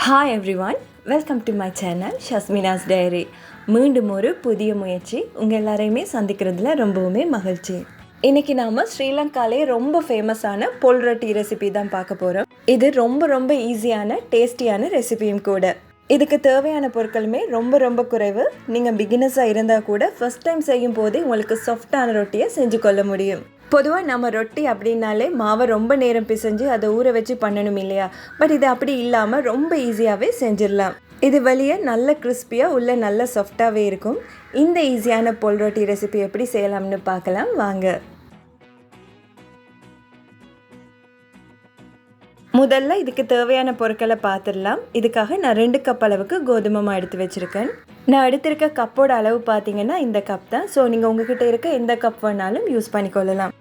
Hi everyone welcome to my channel Shasmina's diary மீண்டும் ஒரு புதிய முயற்சி உங்கள் எல்லாரையுமே சந்திக்கிறதுல ரொம்பவுமே மகிழ்ச்சி. இன்றைக்கி நாம் ஸ்ரீலங்காலே ரொம்ப ஃபேமஸான பொல்ரட்டி ரெசிபி தான் பார்க்க போகிறோம் இது ரொம்ப ரொம்ப ஈஸியான டேஸ்டியான ரெசிபியும் கூட. இதுக்கு தேவையான பொருட்களுமே ரொம்ப ரொம்ப குறைவு. நீங்கள் பிகினர்ஸாக இருந்தால் கூட ஃபர்ஸ்ட் டைம் செய்யும் போதே உங்களுக்கு சாஃப்டான ரொட்டியை செஞ்சு கொள்ள முடியும். பொதுவாக நம்ம ரொட்டி அப்படின்னாலே மாவை ரொம்ப நேரம் பிசைஞ்சு அதை ஊற வச்சு பண்ணணும் இல்லையா? பட் இது அப்படி இல்லாமல் ரொம்ப ஈஸியாகவே செஞ்சிடலாம். இது வழியே நல்ல கிறிஸ்பியாக உள்ள நல்ல சாஃப்டாகவே இருக்கும். இந்த ஈஸியான பொல் ரொட்டி ரெசிபி எப்படி செய்யலாம்னு பார்க்கலாம். வாங்க. முதல்ல இதுக்கு தேவையான பொருட்களை பார்த்துடலாம். இதுக்காக நான் ரெண்டு கப் அளவுக்கு கோதுமை மாவு எடுத்து வச்சுருக்கேன். நான் எடுத்திருக்க கப்போட அளவு பார்த்தீங்கன்னா இந்த கப் தான். ஸோ நீங்கள் உங்ககிட்ட இருக்க எந்த கப் வேணாலும் யூஸ் பண்ணிக்கொள்ளலாம்.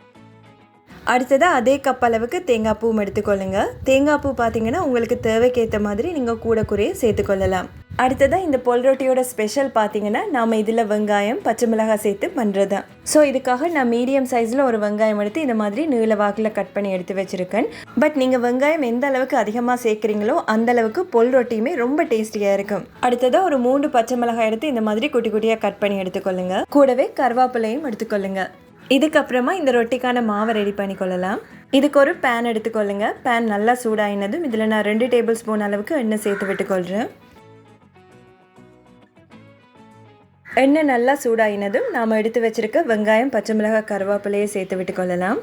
அடுத்ததாக அதே கப் அளவுக்கு தேங்காய் பூவும் எடுத்துக்கொள்ளுங்க. தேங்காய் பூ பார்த்தீங்கன்னா உங்களுக்கு தேவைக்கேற்ற மாதிரி நீங்கள் கூட குறைய சேர்த்துக்கொள்ளலாம் அடுத்ததாக இந்த பொல் ரொட்டியோட ஸ்பெஷல் பார்த்தீங்கன்னா நாம் இதில் வெங்காயம் பச்சை மிளகாய் சேர்த்து பண்ணுறது தான் ஸோ இதுக்காக நான் மீடியம் சைஸில் ஒரு வெங்காயம் எடுத்து இந்த மாதிரி நீள வாக்கில் கட் பண்ணி எடுத்து வச்சுருக்கேன். பட் நீங்கள் வெங்காயம் எந்த அளவுக்கு அதிகமாக சேர்க்குறீங்களோ அந்த அளவுக்கு பொல் ரொட்டியுமே ரொம்ப டேஸ்டியாக இருக்கும். அடுத்ததாக ஒரு மூன்று பச்சை மிளகாய் எடுத்து இந்த மாதிரி குட்டி குட்டியாக கட் பண்ணி எடுத்துக்கொள்ளுங்க. கூடவே கருவேப்பிலையும் எடுத்துக்கொள்ளுங்க. இதுக்கப்புறமா இந்த ரொட்டிக்கான மாவை ரெடி பண்ணிக்கொள்ளலாம் இதுக்கு ஒரு பேன் எடுத்துக்கொள்ளுங்க. பேன் நல்லா சூடாயினதும் இதில் நான் ரெண்டு டேபிள் ஸ்பூன் அளவுக்கு எண்ணெய் சேர்த்து விட்டுக்கொள்கிறேன் எண்ணெய் நல்லா சூடாயினதும் நாம் எடுத்து வச்சிருக்க வெங்காயம் பச்சை மிளகாய் கருவேப்பிலையை சேர்த்து விட்டுக்கொள்ளலாம்.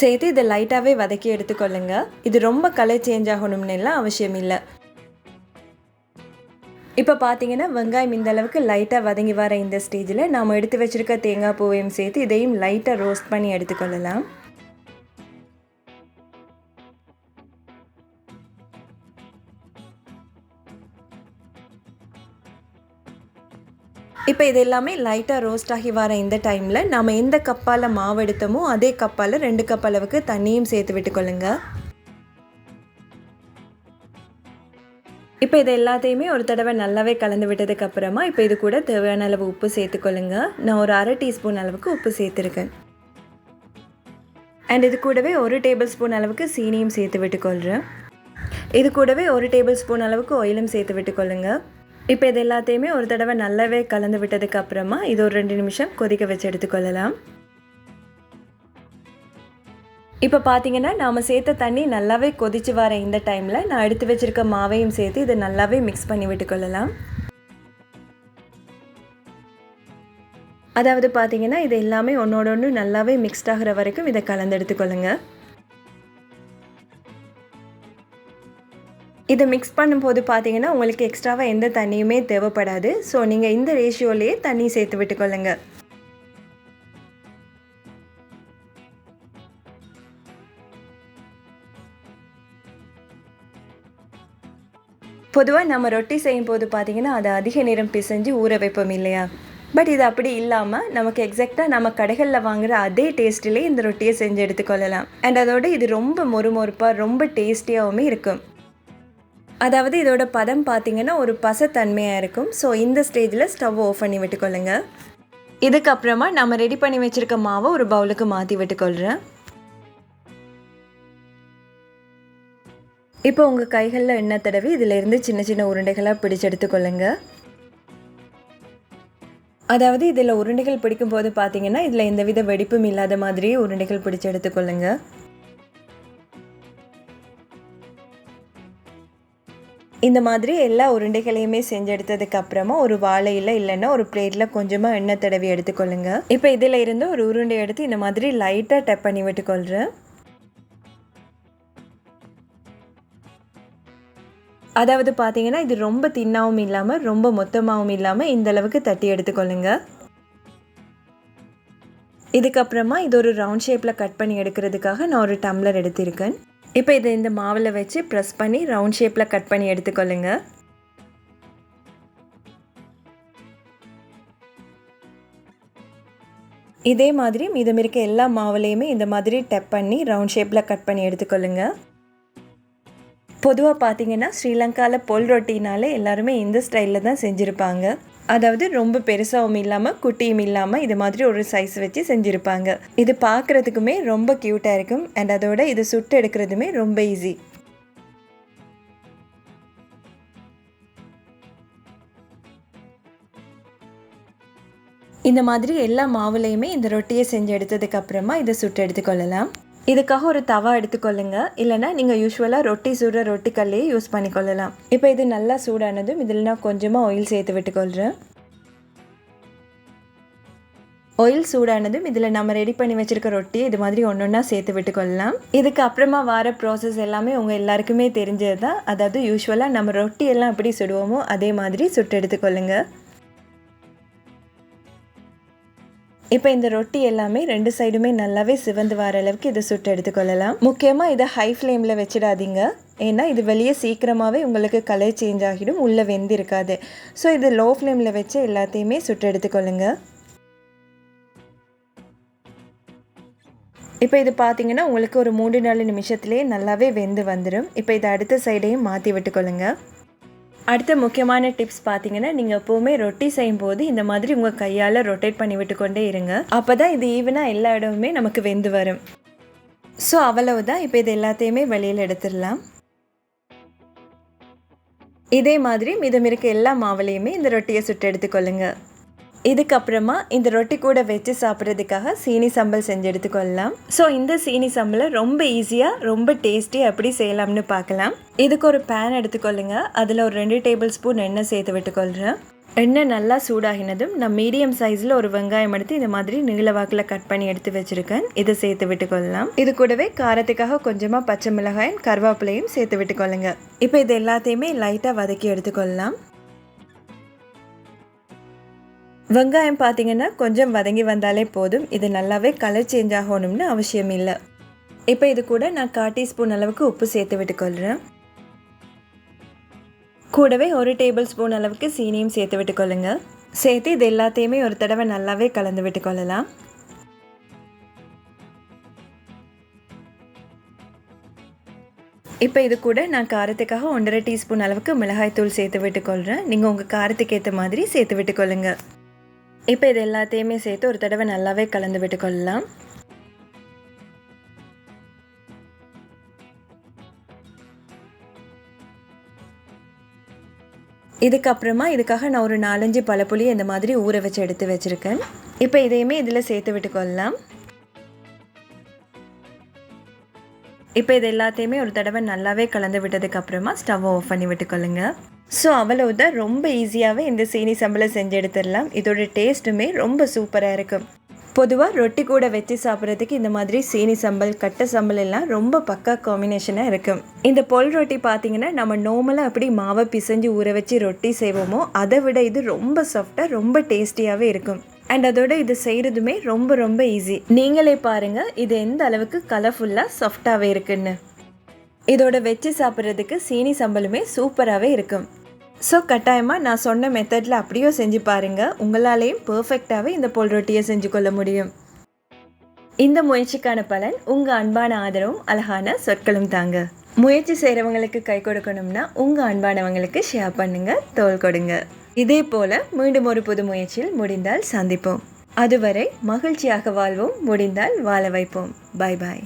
சேர்த்து இதை லைட்டாகவே வதக்கி எடுத்துக்கொள்ளுங்க. இது ரொம்ப கலர் சேஞ்ச் ஆகணும்னு எல்லாம் அவசியம் இல்லை. இப்போ பார்த்தீங்கன்னா வெங்காயம் இந்த அளவுக்கு லைட்டாக வதங்கி வர இந்த ஸ்டேஜில் நாம் எடுத்து வச்சுருக்க தேங்காய் பூவையும் சேர்த்து இதையும் லைட்டாக ரோஸ்ட் பண்ணி எடுத்துக்கொள்ளலாம். இப்போ இது எல்லாமே லைட்டாக ரோஸ்ட் ஆகி வர இந்த டைமில் நம்ம எந்த கப்பால் மாவு எடுத்தோமோ அதே கப்பால் ரெண்டு கப் அளவுக்கு தண்ணியும் சேர்த்து விட்டுக்கொள்ளுங்கள் இப்போ இது எல்லாத்தையுமே ஒரு தடவை நல்லாவே கலந்து விட்டதுக்கு அப்புறமா இப்போ இது கூட தேவையான அளவு உப்பு சேர்த்துக்கொள்ளுங்க நான் ஒரு அரை டீஸ்பூன் அளவுக்கு உப்பு சேர்த்துருக்கேன். அண்ட் இது கூடவே ஒரு டேபிள் ஸ்பூன் அளவுக்கு சீனியும் சேர்த்து விட்டுக்கொள்கிறேன் இது கூடவே ஒரு டேபிள் ஸ்பூன் அளவுக்கு ஆயிலும் சேர்த்து விட்டுக்கொள்ளுங்க இப்போ இது எல்லாத்தையுமே ஒரு தடவை நல்லாவே கலந்து விட்டதுக்கு அப்புறமா இது ஒரு ரெண்டு நிமிஷம் கொதிக்க வச்சு எடுத்துக்கொள்ளலாம் இப்போ பார்த்தீங்கன்னா நாம் சேர்த்த தண்ணி நல்லாவே கொதிச்சு வர இந்த டைமில் நான் எடுத்து வச்சுருக்க மாவையும் சேர்த்து இதை நல்லாவே மிக்ஸ் பண்ணி விட்டுக்கொள்ளலாம். அதாவது பார்த்தீங்கன்னா இது எல்லாமே ஒன்றோட ஒன்று நல்லாவே மிக்ஸ்ட் ஆகிற வரைக்கும் இதை கலந்து எடுத்துக்கொள்ளுங்க. இதை மிக்ஸ் பண்ணும்போது பார்த்தீங்கன்னா உங்களுக்கு எக்ஸ்ட்ராவாக எந்த தண்ணியுமே தேவைப்படாது. ஸோ நீங்கள் இந்த ரேஷியோலேயே தண்ணி சேர்த்து விட்டுக்கொள்ளுங்கள் பொதுவாக நம்ம ரொட்டி செய்யும் போது பார்த்திங்கன்னா அதை அதிக நேரம் பிசைஞ்சு ஊற வைப்போம் இல்லையா? பட் இது அப்படி இல்லாமல் நமக்கு எக்ஸாக்டாக நம்ம கடைகளில் வாங்குகிற அதே டேஸ்ட்டிலே இந்த ரொட்டியை செஞ்சு எடுத்துக்கொள்ளலாம். அண்ட் அதோடு இது ரொம்ப மொறுமொறுப்பாக ரொம்ப டேஸ்டியாகவும் இருக்கும். அதாவது இதோட பதம் பார்த்தீங்கன்னா ஒரு பசத்தன்மையாக இருக்கும். ஸோ இந்த ஸ்டேஜில் ஸ்டவ் ஆஃப் பண்ணி விட்டுக்கொள்ளுங்க. இதுக்கப்புறமா நம்ம ரெடி பண்ணி வச்சுருக்க மாவை ஒரு பவுலுக்கு மாற்றி விட்டுக்கொள்கிறேன் இப்போ உங்கள் கைகளில் எண்ணெய் தடவி இதிலிருந்து சின்ன சின்ன உருண்டைகளாக பிடிச்செடுத்து எடுத்துக்கொள்ளுங்க அதாவது இதில் உருண்டைகள் பிடிக்கும் போது பார்த்தீங்கன்னா இதில் எந்தவித வெடிப்பும் இல்லாத மாதிரியே உருண்டைகள் பிடிச்சு எடுத்துக்கொள்ளுங்க இந்த மாதிரி எல்லா உருண்டைகளையுமே செஞ்சு எடுத்ததுக்கு அப்புறமா ஒரு வாழையில் இல்லைன்னா ஒரு பிளேட்டில் கொஞ்சமாக எண்ணெய் தடவி எடுத்துக்கொள்ளுங்க இப்போ இதில் இருந்து ஒரு உருண்டை எடுத்து இந்த மாதிரி லைட்டாக டப் பண்ணி விட்டுக்கொள்கிறேன் அதாவது பார்த்தீங்கன்னா இது ரொம்ப தின்னாகவும் இல்லாமல் ரொம்ப மொத்தமாகவும் இல்லாமல் இந்த அளவுக்கு தட்டி எடுத்துக்கொள்ளுங்க. இதுக்கப்புறமா இது ஒரு ரவுண்ட் ஷேப்பில் கட் பண்ணி எடுக்கிறதுக்காக நான் ஒரு டம்ளர் எடுத்திருக்கேன். இப்போ இதை இந்த மாவில் வச்சு ப்ரெஸ் பண்ணி ரவுண்ட் ஷேப்பில் கட் பண்ணி எடுத்துக்கொள்ளுங்க. இதே மாதிரி மீதம் இருக்க எல்லா மாவுலேயுமே இந்த மாதிரி டெப் பண்ணி ரவுண்ட் ஷேப்பில் கட் பண்ணி எடுத்துக்கொள்ளுங்கள் பொதுவாக பார்த்தீங்கன்னா ஸ்ரீலங்காவில் பொல் ரொட்டினாலே எல்லாருமே இந்த ஸ்டைலில் தான் செஞ்சுருப்பாங்க. அதாவது ரொம்ப பெருசாகவும் இல்லாமல் குட்டியும் இல்லாமல் இது மாதிரி ஒரு சைஸ் வச்சு செஞ்சுருப்பாங்க. இது பார்க்குறதுக்குமே ரொம்ப க்யூட்டாக இருக்கும். அண்ட் அதோட இது சுட்டு எடுக்கிறதுமே ரொம்ப ஈஸி இந்த மாதிரி எல்லா மாவுலேயுமே இந்த ரொட்டியை செஞ்சு எடுத்ததுக்கப்புறமா இதை சுட்டு எடுத்துக்கொள்ளலாம். இதுக்காக ஒரு தவா எடுத்துக்கொள்ளுங்க. இல்லைனா நீங்கள் யூஸ்வலாக ரொட்டி சுடுற ரொட்டி கல்லையே யூஸ் பண்ணிக்கொள்ளலாம். இப்போ இது நல்லா சூடானதும் இதில் நான் கொஞ்சமாக ஆயில் சேர்த்து விட்டுக்கொள்கிறேன் ஆயில் சூடானதும் இதில் நம்ம ரெடி பண்ணி வச்சுருக்க ரொட்டி இது மாதிரி ஒன்று ஒன்றா சேர்த்து விட்டுக்கொள்ளலாம். இதுக்கு அப்புறமா வர ப்ராசஸ் எல்லாமே உங்கள் எல்லாருக்குமே தெரிஞ்சது தான் அதாவது யூஸ்வலாக நம்ம ரொட்டி எல்லாம் எப்படி சுடுவோமோ அதே மாதிரி சுட்டு எடுத்துக்கொள்ளுங்கள் இப்போ இந்த ரொட்டி எல்லாமே ரெண்டு சைடுமே நல்லாவே சிவந்து வர அளவுக்கு இதை சுட்டு எடுத்துக்கொள்ளலாம். முக்கியமாக இதை ஹை ஃப்ளேமில் வச்சிடாதீங்க. ஏன்னா இது வெளியே சீக்கிரமாகவே உங்களுக்கு கலர் சேஞ்ச் ஆகிடும். உள்ளே வெந்து இருக்காது ஸோ இது லோ ஃப்ளேமில் வச்சு எல்லாத்தையுமே சுட்டு எடுத்துக்கொள்ளுங்க. இப்போ இது பார்த்தீங்கன்னா உங்களுக்கு ஒரு மூணு நாலு நிமிஷத்துலேயே நல்லாவே வெந்து வந்துடும் இப்போ இதை அடுத்த சைடையும் மாற்றி விட்டுக்கொள்ளுங்கள் அடுத்த முக்கியமான டிப்ஸ் பார்த்தீங்கன்னா நீங்கள் எப்போவுமே ரொட்டி செய்யும்போது இந்த மாதிரி உங்கள் கையால் ரொட்டேட் பண்ணி விட்டுக்கொண்டே இருங்க. அப்போ தான் இது ஈவனாக எல்லா இடமுமே நமக்கு வெந்து வரும். ஸோ அவ்வளவுதான். இப்போ இது எல்லாத்தையுமே வெளியில் எடுத்துடலாம். இதே மாதிரி மிதம் இருக்க எல்லா மாவுலையுமே இந்த ரொட்டியை சுட்டு எடுத்துக்கொள்ளுங்கள் இதுக்கப்புறமா இந்த ரொட்டி கூட வச்சு சாப்பிட்றதுக்காக சீனி சம்பல் செஞ்சு எடுத்துக்கொள்ளலாம் ஸோ இந்த சீனி சம்பளை ரொம்ப ஈஸியாக ரொம்ப டேஸ்டியாக எப்படி செய்யலாம்னு பார்க்கலாம். இதுக்கு ஒரு பேன் எடுத்துக்கொள்ளுங்க அதில் ஒரு ரெண்டு டேபிள் ஸ்பூன் எண்ணெய் சேர்த்து விட்டுக்கொள்கிறேன் எண்ணெய் நல்லா சூடாகினதும் நான் மீடியம் சைஸில் ஒரு வெங்காயம் எடுத்து இந்த மாதிரி நீள வாக்கில் கட் பண்ணி எடுத்து வச்சுருக்கேன். இதை சேர்த்து விட்டுக்கொள்ளலாம் இது கூடவே காரத்துக்காக கொஞ்சமாக பச்சை மிளகாயும் கருவேப்பிலையும் சேர்த்து விட்டுக்கொள்ளுங்க இப்போ இது எல்லாத்தையுமே லைட்டாக வதக்கி எடுத்துக்கொள்ளலாம் வெங்காயம் பார்த்திங்கன்னா கொஞ்சம் வதங்கி வந்தாலே போதும். இது நல்லாவே கலர் சேஞ்ச் ஆகணும்னு அவசியம் இல்லை. இப்போ இது கூட நான் கால் டீஸ்பூன் அளவுக்கு உப்பு சேர்த்து விட்டுக்கொள்கிறேன் கூடவே ஒரு டேபிள் ஸ்பூன் அளவுக்கு சீனியும் சேர்த்து விட்டுக்கொள்ளுங்க. சேர்த்து இது எல்லாத்தையுமே ஒரு தடவை நல்லாவே கலந்து விட்டுக்கொள்ளலாம். இப்போ இது கூட நான் காரத்துக்காக ஒன்றரை டீஸ்பூன் அளவுக்கு மிளகாய்த்தூள் சேர்த்து விட்டுக்கொள்கிறேன் நீங்கள் உங்கள் காரத்துக்கு ஏற்ற மாதிரி சேர்த்து விட்டுக்கொள்ளுங்கள் இப்போ இது எல்லாத்தையுமே சேர்த்து ஒரு தடவை நல்லாவே கலந்து விட்டுக்கொள்ளலாம். இதுக்கப்புறமா இதுக்காக நான் ஒரு நாலஞ்சு பழப்புளி இந்த மாதிரி ஊற வச்சு எடுத்து வச்சுருக்கேன். இப்போ இதையுமே இதில் சேர்த்து விட்டுக்கொள்ளலாம். இப்போ இது எல்லாத்தையுமே ஒரு தடவை நல்லாவே கலந்து விட்டதுக்கப்புறமா ஸ்டவ் ஆஃப் பண்ணி விட்டுக்கொள்ளுங்கள் ஸோ அவ்வளவுதான் ரொம்ப ஈஸியாகவே இந்த சீனி சம்பளை செஞ்சு எடுத்துடலாம். இதோட டேஸ்ட்டுமே ரொம்ப சூப்பராக இருக்கும் பொதுவாக ரொட்டி கூட வச்சு சாப்பிட்றதுக்கு இந்த மாதிரி சீனி சம்பல் கட்டை சம்பல் எல்லாம் ரொம்ப பக்கா காம்பினேஷனாக இருக்கும் இந்த பொல் ரொட்டி பார்த்தீங்கன்னா நம்ம நார்மலாக அப்படி மாவை பிசைஞ்சு ஊற வச்சு ரொட்டி செய்வோமோ அதை விட இது ரொம்ப சாஃப்டாக ரொம்ப டேஸ்டியாகவே இருக்கும் அண்ட் அதோட இது செய்கிறதுமே ரொம்ப ரொம்ப ஈஸி நீங்களே பாருங்கள் இது எந்த அளவுக்கு கலர்ஃபுல்லாக சாஃப்டாகவே இருக்குன்னு. இதோட வச்சு சாப்பிட்றதுக்கு சீனி சம்பளுமே சூப்பராகவே இருக்கும் ஸோ கட்டாயமாக நான் சொன்ன மெத்தடில் அப்படியோ செஞ்சு பாருங்கள் உங்களாலேயும் பர்ஃபெக்டாகவே இந்த பொல் ரொட்டியை செஞ்சு கொள்ள முடியும். இந்த முயற்சிக்கான பலன் உங்கள் அன்பான ஆதரவும் அழகான சொற்களும் தாங்க. முயற்சி செய்கிறவங்களுக்கு கை கொடுக்கணும்னா உங்கள் அன்பானவங்களுக்கு ஷேர் பண்ணுங்கள் தோல் கொடுங்க. இதே போல் மீண்டும் ஒரு புது முயற்சியில் முடிந்தால் சந்திப்போம். அதுவரை மகிழ்ச்சியாக வாழ்வோம் முடிந்தால் வாழ வைப்போம். பாய் பாய்